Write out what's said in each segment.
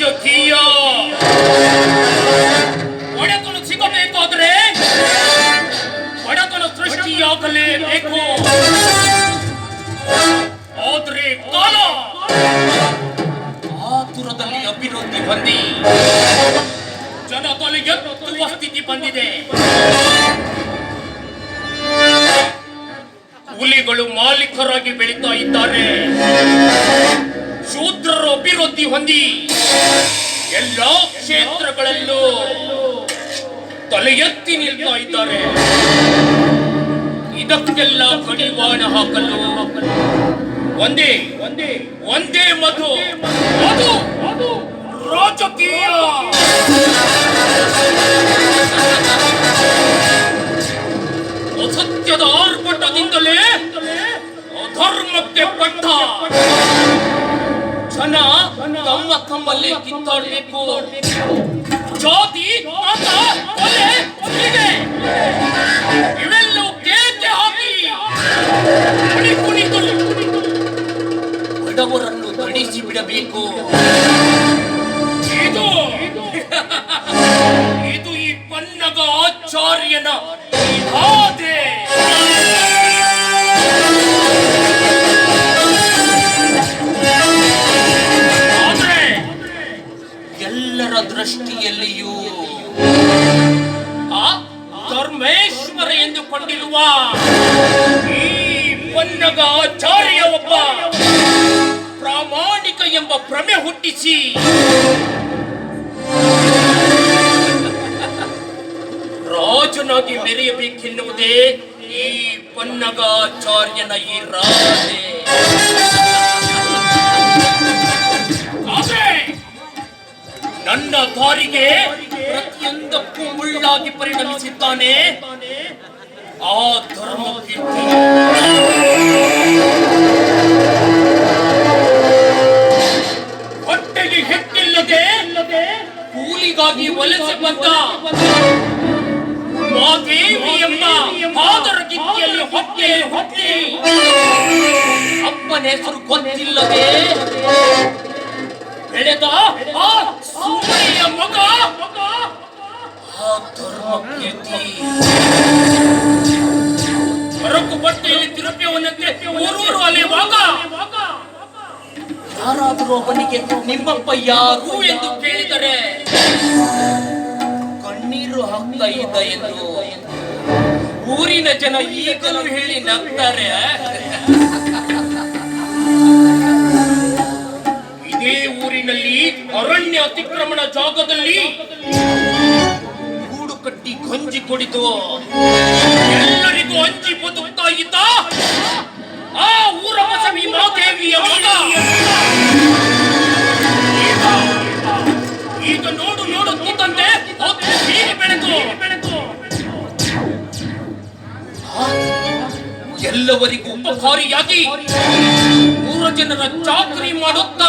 ಅಚ್ಚೋ ಕೀಯೋ ಒಡೆತನು ಸಿಗಬೇಕು ಆದ್ರೆ ಒಡೆತನ ಸೃಷ್ಟಿಯಾಗಲೇ ಬೇಕು. ಆದ್ರೆ ಕಾಲ ಆತುರದಲ್ಲಿ ಅಭಿವೃದ್ಧಿ ಬಂದಿ ಜನದಲ್ಲಿ ಎತ್ತುವ ಸ್ಥಿತಿ ಬಂದಿದೆ. ಹುಲಿಗಳು ಮಾಲೀಕರಾಗಿ ಬೆಳೀತಾ ಇದ್ದಾರೆ. ಅಭಿವೃದ್ಧಿ ಹೊಂದಿ ಎಲ್ಲಾ ಕ್ಷೇತ್ರಗಳಲ್ಲೂ ತಲೆ ಎತ್ತಿ ನಿಲ್ತಾ ಇದ್ದಾರೆ. ಇದಕ್ಕೆಲ್ಲ ಕಡಿವಾಣ ಹಾಕಲು ಒಂದೇ ಒಂದೇ ಒಂದೇ ಮಧು ಮಧು ಅದು ರಾಜಕೀಯ. ಅಸತ್ಯದ ಆರ್ಭಟದಿಂದಲೇ ಅಧರ್ಮಕ್ಕೆ ಪಟ್ಟ. ತಮ್ಮಲ್ಲಿ ಕಿತ್ತಾಡಬೇಕು. ಜಾತಿ ಮತ ಕೊಲೆ ಹೀಗೆ ಇವೆಲ್ಲವೂ ಕೇಕೆ ಹಾಕಿ ಕುಣಿ ಕುಣಿದು. ಬಡವರನ್ನು ತಡಿಸಿ ಬಿಡಬೇಕು. ಭ್ರಮೆ ಹುಟ್ಟಿಸಿ ರಾಜನಾಗಿ ಮೆರೆಯಬೇಕೆನ್ನುವುದೇ ಈ ಪನ್ನಗಾಚಾರ್ಯನ ಈ ರಾಜೆ ನನ್ನ ದಾರಿಗೆ ಪ್ರತಿಯೊಂದಕ್ಕೂ ಮುಳ್ಳಾಗಿ ಪರಿಣಮಿಸಿದ್ದಾನೆ ಆ ಧರ್ಮ ಹೊಟ್ಟೆಗೆ ಹೆಕ್ಕಿಲ್ಲದೆ ಕೂಲಿಗಾಗಿ ವಲಸೆ ಬಂದ ಹೆಸರು ಗೊತ್ತಿಲ್ಲದೆ ಬೆಳೆದ ಆ ಮಗ ಆ ಊರೂರು ಯಾರಾದರೂ ಅವನಿಗೆ ನಿಮ್ಮಪ್ಪ ಯಾರು ಎಂದು ಕೇಳಿದರೆ, ಕಣ್ಣೀರು ಹಾಕ್ತಾ ಇದ್ದ ಎಂದು ಊರಿನ ಜನ ಈಗಲೂ ಹೇಳಿ ನಗ್ತಾರೆ ಇದೇ ಊರಿನಲ್ಲಿ ಅರಣ್ಯ ಅತಿಕ್ರಮಣ ಜಾಗದಲ್ಲಿ ಗೂಡು ಕಟ್ಟಿ ಗಂಜಿ ಕೊಡಿತು ಎಲ್ಲರಿಗೂ ಹಂಚಿ ಬದುಕ್ತಾ ಇದ್ದ ಆ ಊರ ಬಸವಿ ಮಾದೇವಿಯ ಎಲ್ಲವರಿಗೂ ಉಪಕಾರಿಯಾಗಿ ಊರ ಜನರ ಚಾಕರಿ ಮಾಡುತ್ತಾ.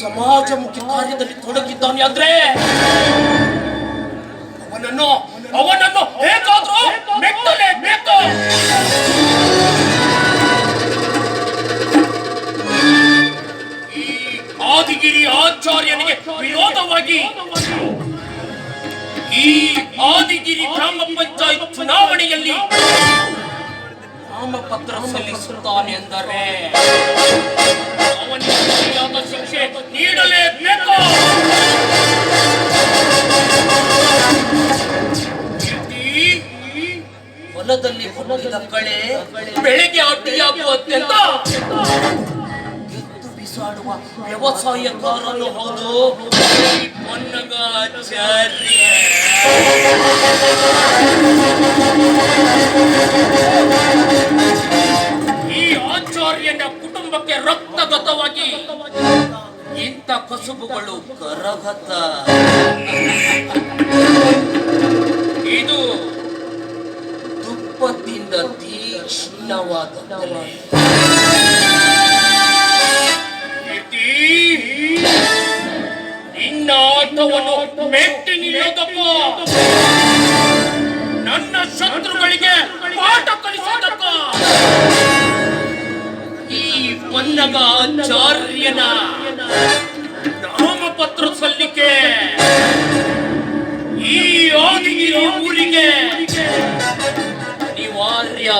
ಸಮಾಜಮುಖಿ ಕಾರ್ಯದಲ್ಲಿ ತೊಡಗಿದ್ದಾನೆ ಅಂದ್ರೆ ಅವನನ್ನು ಅವನನ್ನು ಹೇಗಾದ್ರೂ ಈ ಆದಿಗಿರಿ ಆಚಾರ್ಯನಿಗೆ ವಿರೋಧವಾಗಿ ಈ ಆದಿಗಿರಿ ಗ್ರಾಮ ಪಂಚಾಯತ್ ಚುನಾವಣೆಯಲ್ಲಿ ನಾಮಪತ್ರ ಸಲ್ಲಿಸುತ್ತಾನೆ ಎಂದರೆ ಶಿಕ್ಷೆ ನೀಡಲೇಬೇಕು. ಹೊಲದಲ್ಲಿ ಹೊಲದ ಕಳೆ ಬೆಳಿಗ್ಗೆ ಅಡ್ಡಿಯಾಗುವಂತೆಂತ. ಎದ್ದು ಬಿಸಾಡುವ ವ್ಯವಸಾಯಗಾರನು ಹೌದು. ಪೊನ್ನಗಾಚಾರ್ಯ. ಈ ಆಚಾರ್ಯನ ಕುಟುಂಬಕ್ಕೆ ರಕ್ತಗತವಾಗಿ ಇಂಥ ಕಸುಬುಗಳು ಕರಗತ ಇದು ತುಪ್ಪದಿಂದ ತೀಕ್ಷ್ಣವಾದ ತಲೆ. ಮೆಟ್ಟ ನಿನ್ನ ಆಟವನ್ನು ಮೆಟ್ಟಿ ನೀಡುವುದಕ್ಕೂ ನನ್ನ ಶತ್ರುಗಳಿಗೆ ಪಾಠ ಕಲಿಸುವುದಕ್ಕೂ ಈ ಪನ್ನಗ ಆಚಾರ್ಯನ ನಾಮಪತ್ರ ಸಲ್ಲಿಕೆ. ಈ ಯೋಗಿ ಊರಿಗೆ ಅನಿವಾರ್ಯ.